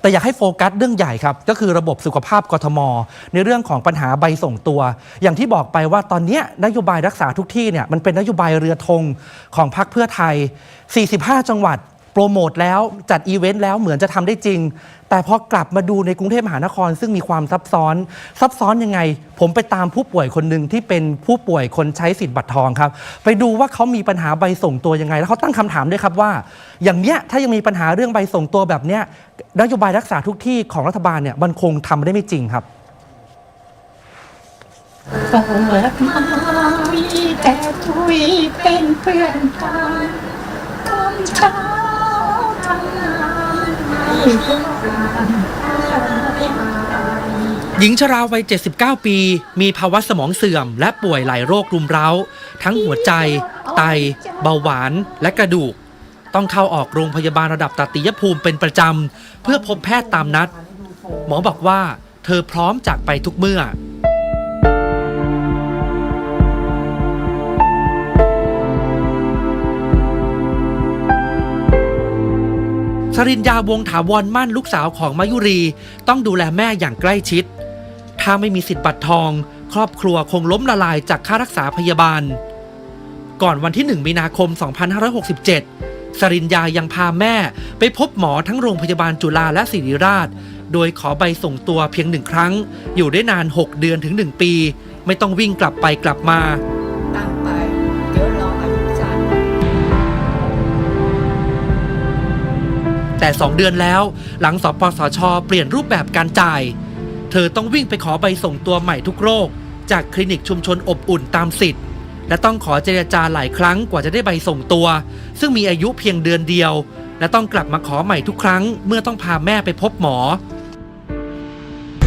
แต่อยากให้โฟกัสเรื่องใหญ่ครับ ก็คือระบบสุขภาพกทม ในเรื่องของปัญหาใบส่งตัว อย่างที่บอกไปว่าตอนนี้นโยบายรักษาทุกที่เนี่ยมันเป็นนโยบายเรือธงของพรรคเพื่อไทย 45 จังหวัด โปรโมทแล้วจัดอีเวนต์แล้วเหมือนจะทำได้จริง แต่พอกลับมาดูในกรุงเทพมหานคร ซึ่งมีความซับซ้อน ซับซ้อนยังไง ผมไปตามผู้ป่วยคนหนึ่งที่เป็นผู้ป่วยคนใช้สิทธิ์บัตรทองครับ ไปดูว่าเขามีปัญหาใบส่งตัวยังไง แล้วเขาตั้งคำถามด้วยครับว่า อย่างเนี้ยถ้ายังมีปัญหาเรื่องใบส่งตัวแบบเนี้ย นโยบายรักษาทุกที่ของรัฐบาลเนี่ยมันคงทำได้ไม่จริงครับเปิดมามีแต่ทุยเป็นเพื่อนกันตอนเช้าทำงานไม่ทหญิงชราวัย 79 ปี มีภาวะสมองเสื่อม และป่วยหลายโรครุมเร้า ทั้งหัวใจ ไต เบาหวาน และกระดูก ต้องเข้าออกโรงพยาบาลระดับตติยภูมิเป็นประจำ เพื่อพบแพทย์ตามนัด หมอบอกว่าเธอพร้อมจากไปทุกเมื่อ สรินยาวงถาวรมั่นลูกสาวของมายุรี ต้องดูแลแม่อย่างใกล้ชิด ถ้าไม่มีสิทธิ์บัตรทอง ครอบครัวคงล้มละลายจากค่ารักษาพยาบาล ก่อนวันที่ 1 มีนาคม 2567 สรินยายังพาแม่ ไปพบหมอทั้งโรงพยาบาลจุฬาและศิริราช โดยขอใบส่งตัวเพียงหนึ่งครั้ง อยู่ได้นาน 6 เดือนถึง 1 ปี ไม่ต้องวิ่งกลับไปกลับมา ตั้งไปเดี๋ยวรออายุจันทร์แต่ 2 เดือนแล้ว หลังสปสช เปลี่ยนรูปแบบการจ่าย เธอต้องวิ่งไปขอใบส่งตัวใหม่ทุกโรค จากคลินิกชุมชนอบอุ่นตามสิทธิ์ และต้องขอเจรจาหลายครั้งกว่าจะได้ใบส่งตัว ซึ่งมีอายุเพียงเดือนเดียว และต้องกลับมาขอใหม่ทุกครั้ง เมื่อต้องพาแม่ไปพบหมอ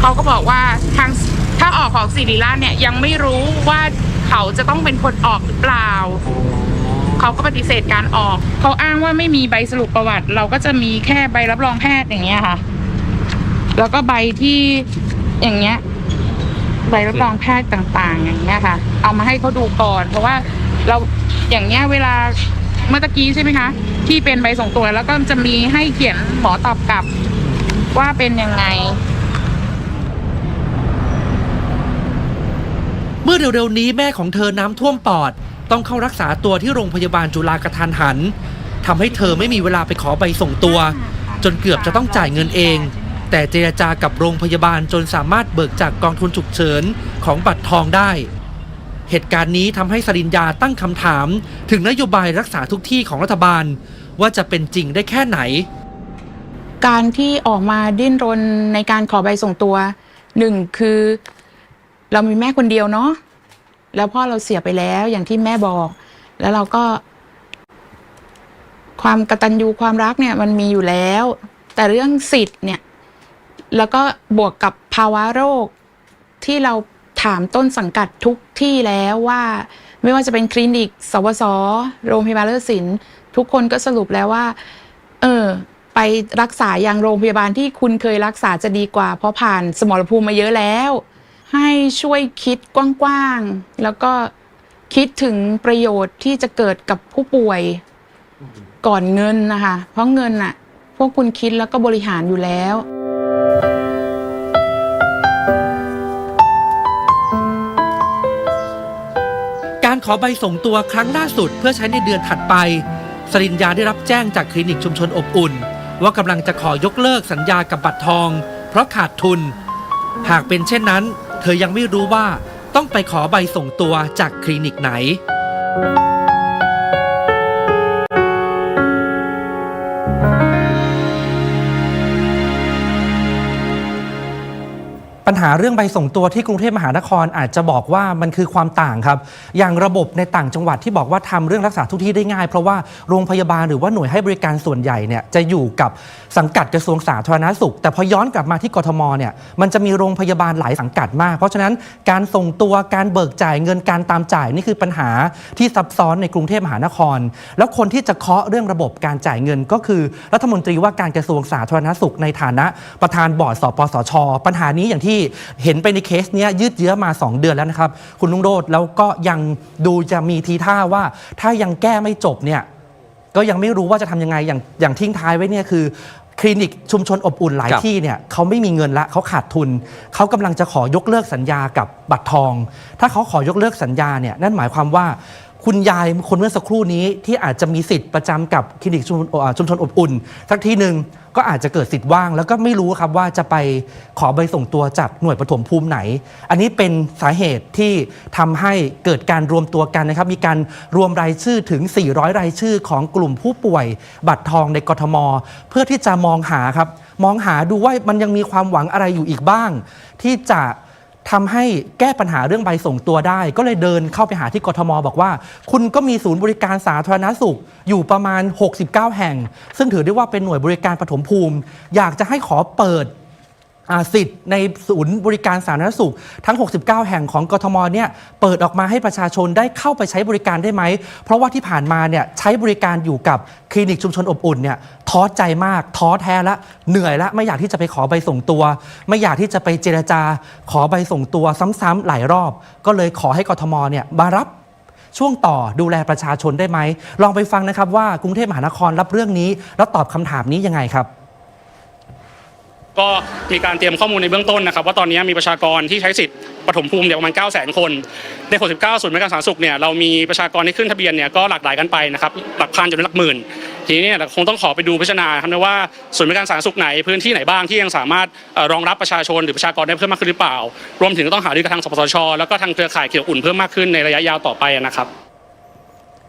เขาก็บอกว่าทางถ้าออกของสิริราชเนี่ยยังไม่รู้ว่าเขาจะต้องเป็นคนออกหรือเปล่า เขาก็ปฏิเสธการออก เขาอ้างว่าไม่มีใบสรุปประวัติ เราก็จะมีแค่ใบรับรองแพทย์อย่างเงี้ยค่ะ แล้วก็ใบที่อย่างเงี้ย ใบรับรองแพทย์ต่างๆ อย่างเงี้ยค่ะ เอามาให้เขาดูก่อน เพราะว่าเราอย่างเงี้ยเวลาเมื่อตะกี้ใช่ไหมคะ ที่เป็นใบส่งตัวแล้วก็จะมีให้เขียนหมอตอบกลับ ว่าเป็นยังไง เมื่อเร็วๆนี้แม่ของเธอน้ำท่วมปอด ต้องเข้ารักษาตัวที่โรงพยาบาลจุฬากระทันหันทำให้เธอไม่มีเวลาไปขอใบส่งตัว จนเกือบจะต้องจ่ายเงินเอง แต่เจรจากับโรงพยาบาลจนสามารถเบิกจากกองทุนฉุกเฉินของบัตรทองได้ เหตุการณ์นี้ทำให้สรินยาตั้งคำถาม ถึงนโยบายรักษาทุกที่ของรัฐบาล ว่าจะเป็นจริงได้แค่ไหน การที่ออกมาดิ้นรนในการขอใบส่งตัวหนึ่งคือ เรามีแม่คนเดียวเนาะแล้วพ่อเราเสียไปแล้วอย่างที่แม่บอก แล้วเราก็ ความกตัญญูความรักเนี่ยมันมีอยู่แล้ว แต่เรื่องสิทธิ์เนี่ย แล้วก็บวกกับภาวะโรคที่เราถามต้นสังกัดทุกที่แล้วว่า ไม่ว่าจะเป็นคลินิก สวส โรงพยาบาลเลิศศิลป์ทุกคนก็สรุปแล้วว่า เออ ไปรักษาอย่างโรงพยาบาลที่คุณเคยรักษาจะดีกว่า เพราะผ่านสมรภูมิมาเยอะแล้ว ให้ช่วยคิดกว้างๆ แล้วก็คิดถึงประโยชน์ที่จะเกิดกับผู้ป่วยก่อนเงินนะคะ เพราะเงินน่ะพวกคุณคิดแล้วก็บริหารอยู่แล้ว ขอใบส่งตัวครั้งล่าสุดเพื่อใช้ในเดือนถัดไปสรินยาได้รับแจ้งจากคลินิกชุมชนอบอุ่น ว่ากำลังจะขอยกเลิกสัญญากับบัตรทอง เพราะขาดทุน หากเป็นเช่นนั้น เธอยังไม่รู้ว่าต้องไปขอใบส่งตัวจากคลินิกไหน หาเรื่องใบส่งตัวที่กรุงเทพมหานครอาจจะบอกว่ามันคือความต่างครับ อย่างระบบในต่างจังหวัดที่บอกว่าทำเรื่องรักษาทุกที่ได้ง่าย เพราะว่าโรงพยาบาลหรือว่าหน่วยให้บริการส่วนใหญ่เนี่ยจะอยู่กับสังกัดกระทรวงสาธารณสุข แต่พอย้อนกลับมาที่กทมเนี่ยมันจะมีโรงพยาบาลหลายสังกัดมาก เพราะฉะนั้นการส่งตัวการเบิกจ่ายเงินการตามจ่ายนี่คือปัญหาที่ซับซ้อนในกรุงเทพมหานคร แล้วคนที่จะเคาะเรื่องระบบการจ่ายเงินก็คือ รัฐมนตรีว่าการกระทรวงสาธารณสุขในฐานะประธานบอร์ดสปสช ปัญหานี้อย่างที่เห็นไปในเคสเนี้ยยืดเยื้อมา 2 เดือนแล้วนะครับ คุณลุงโรดแล้วก็ยังดูจะมีทีท่าว่าถ้ายังแก้ไม่จบเนี่ยก็ยังไม่รู้ว่าจะทำยังไงอย่างอย่างทิ้งท้ายไว้เนี่ยคือคลินิกชุมชนอบอุ่นหลายครับที่เนี่ยเขาไม่มีเงินละเขาขาดทุน เขากำลังจะขอยกเลิกสัญญากับบัตรทอง ถ้าเขาขอยกเลิกสัญญาเนี่ยนั่นหมายความว่า คุณยายคนเมื่อสักครู่นี้ที่อาจจะมีสิทธิ์ประจำกับคลินิกชุมชุมชนอบอุ่นสักทีหนึ่งก็อาจจะเกิดสิทธิ์ว่าง แล้วก็ไม่รู้ครับว่าจะไปขอใบส่งตัวจากหน่วยปฐมภูมิไหน อันนี้เป็นสาเหตุที่ทำให้เกิดการรวมตัวกันนะครับ มีการรวมรายชื่อถึง 400 รายชื่อของกลุ่มผู้ป่วย บัตรทองในกทม เพื่อที่จะมองหาครับ มองหาดูว่ามันยังมีความหวังอะไรอยู่อีกบ้าง ที่จะ ทำให้แก้ปัญหาเรื่องใบส่งตัวได้ ก็เลยเดินเข้าไปหาที่กทม บอกว่า คุณก็มีศูนย์บริการสาธารณสุขอยู่ประมาณ 69 แห่ง ซึ่งถือได้ว่าเป็นหน่วยบริการปฐมภูมิ อยากจะให้ขอเปิด สิทธิ์ในศูนย์บริการสาธารณสุข ทั้ง 69 แห่งของกทมเนี่ยเปิดออกมาให้ประชาชนได้เข้าไปใช้บริการได้ไหม เพราะว่าที่ผ่านมาเนี่ยใช้บริการอยู่กับคลินิกชุมชนอบอุ่นเนี่ยท้อใจมาก ท้อแท้ละเหนื่อยละไม่อยากที่จะไปขอใบส่งตัว ไม่อยากที่จะไปเจรจา ขอใบส่งตัวซ้ำๆหลายรอบ ก็เลยขอให้กทมเนี่ยมารับช่วงต่อดูแลประชาชนได้ไหมลองไปฟังนะครับว่ากรุงเทพมหานครรับเรื่องนี้ แล้วตอบคำถามนี้ยังไงครับ ก็มีการเตรียมข้อมูลในเบื้องต้นนะครับว่าตอนนี้มีประชากรที่ใช้สิทธิ์ปฐมภูมิเนี่ยประมาณ 9 0 0 0 0 คน ใน 69ศูนย์บริการสาธารณสุขเนี่ยเรามีประชากรที่ขึ้นทะเบียนเนี่ยก็หลากหลายกันไปนะครับหลักพันจนถึงหลักหมื่น ทีนี้เนี่ยคงต้องขอไปดูพิจารณาครับนะว่าศูนย์บริการสาธารณสุขไหนพื้นที่ไหนบ้างที่ยังสามารถรองรับประชาชนหรือประชากรได้เพิ่มมากขึ้นหรือเปล่า รวมถึงต้องหารือกับทางสปสชแล้วก็ทางเครือข่ายเขียวอุ่นเพิ่มมากขึ้นในระยะยาวต่อไปนะครับ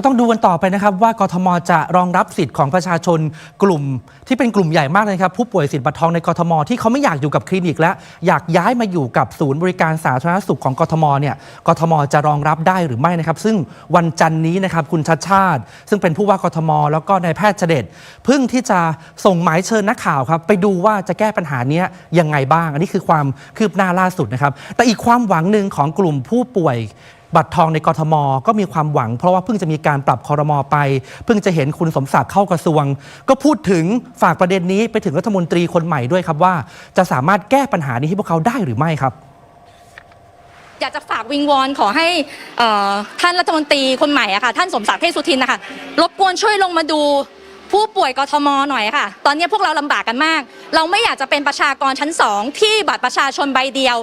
ก็ต้องดูกันต่อไปนะครับ ว่ากทมจะรองรับสิทธิ์ของประชาชนกลุ่ม ที่เป็นกลุ่มใหญ่มากเลยครับ ผู้ป่วยสิทธิ์บัตรทองในกทมที่เขาไม่อยากอยู่กับคลินิกและอยากย้ายมาอยู่กับศูนย์บริการสาธารณสุขของกทมเนี่ยกทมจะรองรับได้หรือไม่นะครับ ซึ่งวันจันนี้นะครับคุณชัดชาติ ซึ่งเป็นผู้ว่ากทม แล้วก็นายแพทย์เฉดเพิ่งที่จะส่งหมายเชิญนักข่าวครับไปดูว่าจะแก้ปัญหาเนี้ยยังไงบ้าง อันนี้คือความคืบหน้าล่าสุดนะครับแต่อีกความหวังหนึ่งของกลุ่มผู้ป่วย บัตรทองในกรทมก็มีความหวัง เพราะว่าเพิ่งจะมีการปรับคอรมอไป เพิ่งจะเห็นคุณสมศักดิ์เข้ากระทรวง ก็พูดถึงฝากประเด็นนี้ไปถึงรัฐมนตรีคนใหม่ด้วยครับว่า จะสามารถแก้ปัญหานี้ให้พวกเขาได้หรือไม่ครับ อยากจะฝากวิงวอนขอให้ท่านรัฐมนตรีคนใหม่อะค่ะท่านสมศักดิ์เทพสุทินนะคะรบกวนช่วยลงมาดูผู้ป่วยกทมหน่อยค่ะ ตอนนี้พวกเราลำบากกันมาก เราไม่อยากจะเป็นประชากรชั้นสองที่บัตรประชาชนใบเดียว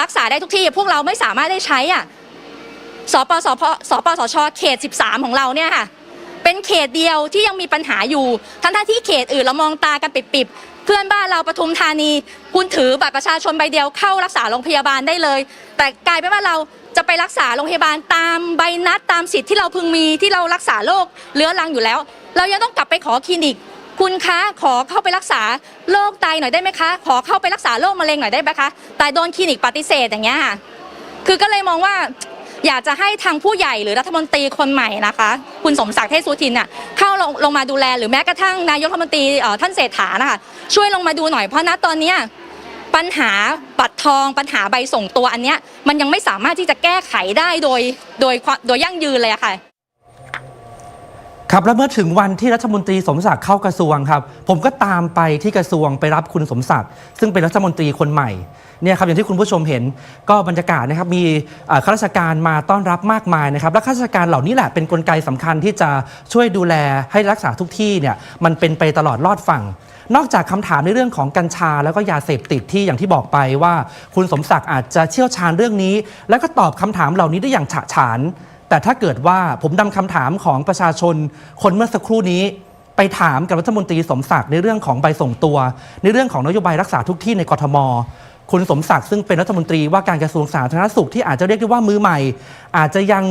รักษาได้ทุกที่พวกเราไม่สามารถได้ใช้อะ สปสพสปสชเขต 13 ของเราเนี่ยค่ะ เป็นเขตเดียวที่ยังมีปัญหาอยู่ ทั้งทที่เขตอื่นเรามองตากันปิบๆ เพื่อนบ้านเราปทุมธานี คุณถือบัตรประชาชนใบเดียวเข้ารักษาโรงพยาบาลได้เลย แต่กลายเป็นว่าเราจะไปรักษาโรงพยาบาลตามใบนัดตามสิทธิ์ที่เราพึงมีที่เรารักษาโรคเรื้อรังอยู่แล้ว เรายังต้องกลับไปขอคลินิก คุณคะขอเข้าไปรักษาโรคไตหน่อยได้ไหมคะ ขอเข้าไปรักษาโรคมะเร็งหน่อยได้ไหมคะแต่โดนคลินิกปฏิเสธอย่างเงี้ยค่ะคือก็เลยมองว่า อยากจะให้ทางผู้ใหญ่หรือรัฐมนตรีคนใหม่นะคะ คุณสมศักดิ์เทพสุทินน่ะเข้าลงลงมาดูแลหรือแม้กระทั่งนายกรัฐมนตรีท่านเศรษฐานะคะช่วยลงมาดูหน่อยเพราะณตอนนี้ปัญหาบัตรทองปัญหาใบส่งตัวอันเนี้ยมันยังไม่สามารถที่จะแก้ไขได้โดยโดยความโดยยั่งยืนเลยอะค่ะ ครับแล้วเมื่อถึงวันที่รัฐมนตรีสมศักดิ์เข้ากระทรวงครับ ผมก็ตามไปที่กระทรวงไปรับคุณสมศักดิ์ซึ่งเป็นรัฐมนตรีคนใหม่เนี่ยครับอย่างที่คุณผู้ชมเห็นก็บรรยากาศนะครับมีข้าราชการมาต้อนรับมากมายนะครับและข้าราชการเหล่านี้แหละเป็นนกลไกสำคัญที่จะช่วยดูแลให้รักษาทุกที่เนี่ยมันเป็นไปตลอดรอดฝั่งนอกจากคำถามในเรื่องของกัญชาแล้วก็ยาเสพติดที่อย่างที่บอกไปว่า คุณสมศักดิ์อาจจะเชี่ยวชาญเรื่องนี้ แล้วก็ตอบคำถามเหล่านี้ได้อย่างฉะฉาน แต่ถ้าเกิดว่าผมนำคำถามของประชาชน คนเมื่อสักครู่นี้ไปถามกับรัฐมนตรีสมศักดิ์ในเรื่องของใบส่งตัว ในเรื่องของนโยบายรักษาทุกที่ในกทม คุณสมศักดิ์ซึ่งเป็นรัฐมนตรีว่าการกระทรวงสาธารณสุขที่อาจจะเรียกได้ว่ามือใหม่ อาจจะยัง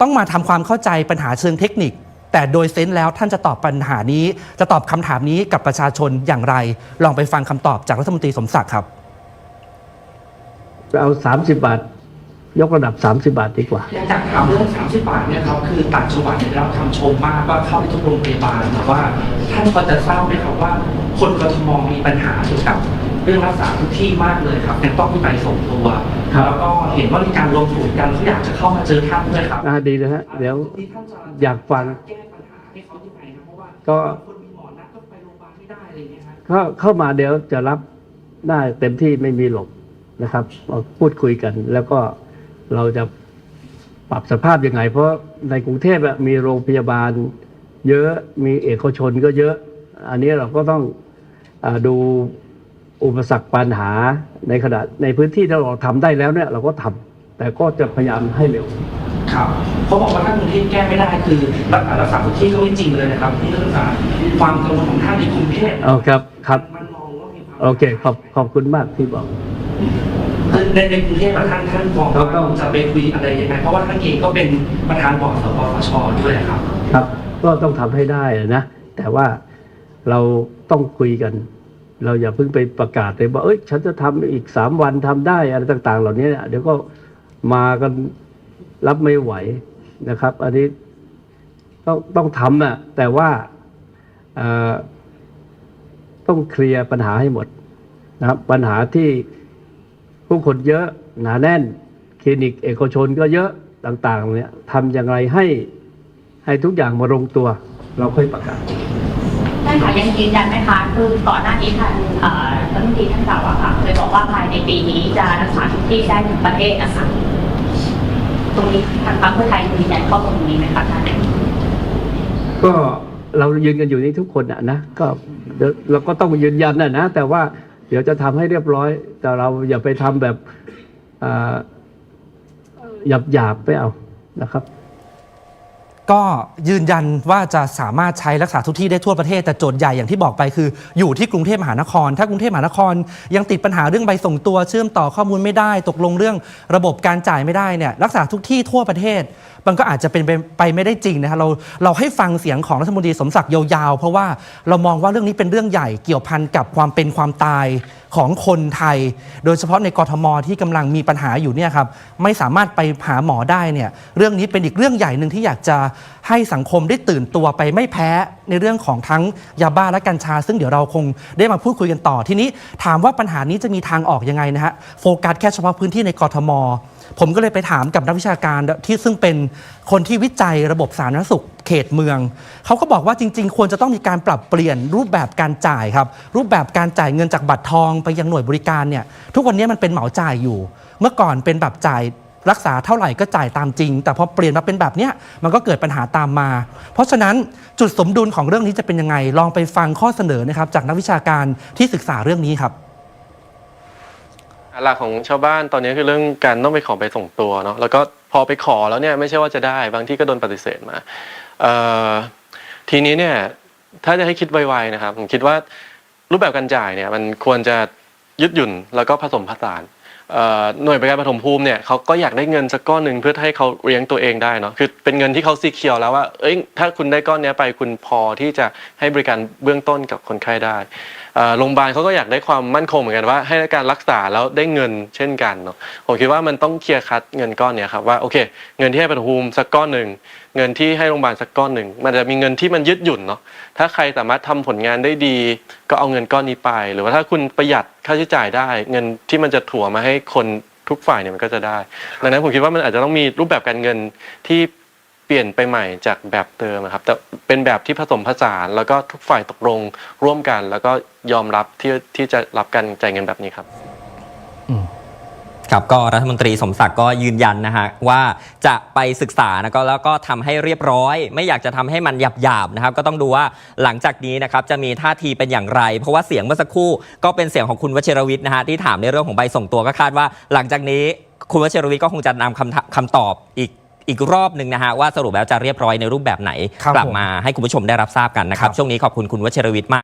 ต้องมาทำความเข้าใจปัญหาเชิงเทคนิค แต่โดยเซนส์แล้วท่านจะตอบปัญหานี้ จะตอบคำถามนี้กับประชาชนอย่างไร ลองไปฟังคำตอบจากรัฐมนตรีสมศักดิ์ครับเอา 30 บาท ยกระดับ 30 บาทดีกว่าอยากจะถามเรื่อง30 บาทเนี่ยครับคือต่างจังหวัดเนี่ยได้รับคำชมมากว่าเข้าไปทุกโรงพยาบาลแต่ว่าท่านพอจะทราบไหมครับว่า คนกทมมีปัญหาเกี่ยวกับเรื่องรักษาทุกที่มากเลยครับยังต้องมีใบส่งตัวครับแล้วก็เห็นว่ามีการรวมกลุ่มกันเขาอยากจะเข้ามาเจอท่านด้วยครับอ่าดีนะฮะเดี๋ยวท่านจะอยากฟังแก้ปัญหาให้เขายังไงครับเพราะว่าก็คนมีหมอนัดก็ไปโรงพยาบาลไม่ได้อะไรอย่างเงี้ยครับเข้าเข้ามาเดี๋ยวจะรับได้เต็มที่ไม่มีหลบนะครับเราพูดคุยกันแล้วก็ เราจะปรับสภาพยังไง เพราะในกรุงเทพอะมีโรงพยาบาล เยอะมีเอกชนก็เยอะ อันนี้เราก็ต้องอ่าดูอุปสรรคปัญหาในขณะในพื้นที่ที่เราทำได้แล้วเนี่ย เราก็ทำแต่ก็จะพยายามให้เร็วครับเขาบอกว่าถ้ากรุงเทพแก้ไม่ได้คือรักษารักษาทุกที่ก็ไม่จริงเลยนะครับนี่เรื่องจากความกังวลของท่านในกรุงเทพเอาครับครับมันมองว่ามีความโอเคขอบขอบคุณมากที่บอก คือในในกรุงเทพอะท่านท่านมองครัว่าบก็จะไปคุยอะไรยังไงเพราะว่าท่านเองก็เป็นประธานบอร์ดสปสชด้วยครับ ครับ ก็ต้องทำให้ได้นะ แต่ว่าเราต้องคุยกัน เราอย่าเพิ่งไปประกาศเลยว่าเอ้ย ฉันจะทำอีกสามวันทำได้อะไรต่าง ๆ เหล่านี้เดี๋ยวก็มากันรับไม่ไหวนะครับ อันนี้ต้องต้องทำนะแต่ว่าต้องเคลียร์ปัญหาให้หมดนะครับ ปัญหาที่ ผู้คนเยอะหนาแน่น คลินิกเอกชนก็เยอะต่างๆเนี่ยทำอย่างไรให้ให้ทุกอย่างมาลงตัว เราค่อยประกาศท่านคะยังยืนยันไหมคะคือก่อนหน้านี้ท่านเอ่อรัฐมนตรีท่านกล่าวว่าค่ะเคยบอกว่าภายในปีนี้จะรักษาทุกที่ได้ถึงประเทศนะคะตรงนี้ทางพรรคเพื่อไทยยืนยันข้อตรงนี้ไหมคะท่านก็เรายืนกันอยู่นี่ทุกคนอะนะก็เดี๋ยวเราก็ต้องยืนยันนะนะแต่ว่า เดี๋ยวจะทำให้เรียบร้อย แต่เราอย่าไปทำแบบหยาบหยาบๆไปเอานะครับ ก็ยืนยันว่าจะสามารถใช้รักษาทุกที่ได้ทั่วประเทศ แต่โจทย์ใหญ่อย่างที่บอกไปคือ อยู่ที่กรุงเทพมหานคร ถ้ากรุงเทพมหานครยังติดปัญหาเรื่องใบส่งตัวเชื่อมต่อข้อมูลไม่ได้ ตกลงเรื่องระบบการจ่ายไม่ได้เนี่ยรักษาทุกที่ทั่วประเทศ มันก็อาจจะเป็นไปไม่ได้จริงนะฮะเราเราให้ฟังเสียงของรัฐมนตรีสมศักดิ์ยาวๆ เพราะว่าเรามองว่าเรื่องนี้เป็นเรื่องใหญ่เกี่ยวพันกับความเป็นความตายของคนไทย โดยเฉพาะในกรทมที่กำลังมีปัญหาอยู่เนี่ยครับไม่สามารถไปหาหมอได้เนี่ยเรื่องนี้เป็นอีกเรื่องใหญ่หนึ่งที่อยากจะให้สังคมได้ตื่นตัวไปไม่แพ้ในเรื่องของทั้งยาบ้าและกัญชา ซึ่งเดี๋ยวเราคงได้มาพูดคุยกันต่อ ทีนี้ถามว่าปัญหานี้จะมีทางออกยังไงนะฮะโฟกัสแค่เฉพาะพื้นที่ในกรทม ผมก็เลยไปถามกับนักวิชาการที่ซึ่งเป็นคนที่วิจัยระบบสาธารณสุขเขตเมือง เขาก็บอกว่าจริง ๆ ควรจะต้องมีการปรับเปลี่ยนรูปแบบการจ่ายครับรูปแบบการจ่ายเงินจากบัตรทองไปยังหน่วยบริการเนี่ยทุกวันนี้มันเป็นเหมาจ่ายอยู่ เมื่อก่อนเป็นแบบจ่าย รักษาเท่าไหร่ก็จ่ายตามจริง แต่พอเปลี่ยนมาเป็นแบบเนี้ยมันก็เกิดปัญหาตามมา เพราะฉะนั้นจุดสมดุลของเรื่องนี้จะเป็นยังไง ลองไปฟังข้อเสนอนะครับจากนักวิชาการที่ศึกษาเรื่องนี้ครับหลักของชาวบ้านตอนนี้คือเรื่องการต้องไปขอไปส่งตัวเนาะแล้วก็พอไปขอแล้วเนี่ยไม่ใช่ว่าจะได้บางที่ก็โดนปฏิเสธมาทีนี้เนี่ยถ้าจะให้คิดไวๆนะครับผมคิดว่ารูปแบบการจ่ายเนี่ยมันควรจะยืดหยุ่นแล้วก็ผสมผสาน หน่วยบริการปฐมภูมิเนี่ยเขาก็อยากได้เงินสักก้อนหนึ่งเพื่อให้เขาเลี้ยงตัวเองได้เนาะคือเป็นเงินที่เขาซีเคียวแล้วว่าเอ้ยถ้าคุณได้ก้อนนี้ไปคุณพอที่จะให้บริการเบื้องต้นกับคนไข้ได้ โรงพยาบาลเขาก็อยากได้ความมั่นคงเหมือนกันว่า ให้การรักษาแล้วได้เงินเช่นกันเนาะผมคิดว่ามันต้องเคลียร์คัดเงินก้อนเนี้ยครับว่าโอเค เงินที่ให้ปฐมภูมิสักก้อนหนึ่งเงินที่ให้โรงพยาบาลสักก้อนหนึ่งมันจะมีเงินที่มันยืดหยุ่นเนาะถ้าใครสามารถทำผลงานได้ดี ก็เอาเงินก้อนนี้ไป หรือว่าถ้าคุณประหยัดค่าใช้จ่ายได้ เงินที่มันจะถั่วมาให้คนทุกฝ่ายเนี่ยมันก็จะได้ ดังนั้นผมคิดว่ามันอาจจะต้องมีรูปแบบการเงินที่ เปลี่ยนไปใหม่จากแบบเดิมครับแต่เป็นแบบที่ผสมผสานแล้วก็ทุกฝ่ายตกลงร่วมกัน แล้วก็ยอมรับที่ที่จะรับการจ่ายเงินแบบนี้ครับครับก็รัฐมนตรีสมศักดิ์ก็ยืนยันนะฮะว่าจะไปศึกษานะก็แล้วก็ทำให้เรียบร้อย ไม่อยากจะทำให้มันหยาบๆนะครับ ก็ต้องดูว่าหลังจากนี้นะครับจะมีท่าทีเป็นอย่างไร เพราะว่าเสียงเมื่อสักครู่ก็เป็นเสียงของคุณวชิรวิทย์นะฮะที่ถามในเรื่องของใบส่งตัวก็คาดว่า หลังจากนี้คุณวชิรวิทย์ก็คงจะนำคำคำตอบอีก อีกรอบหนึ่งนะฮะว่าสรุปแล้วจะเรียบร้อยในรูปแบบไหน ครับกลับผมมาให้คุณผู้ชมได้รับทราบกันนะครับ ครับ ช่วงนี้ขอบคุณคุณวชิรวิทย์มาก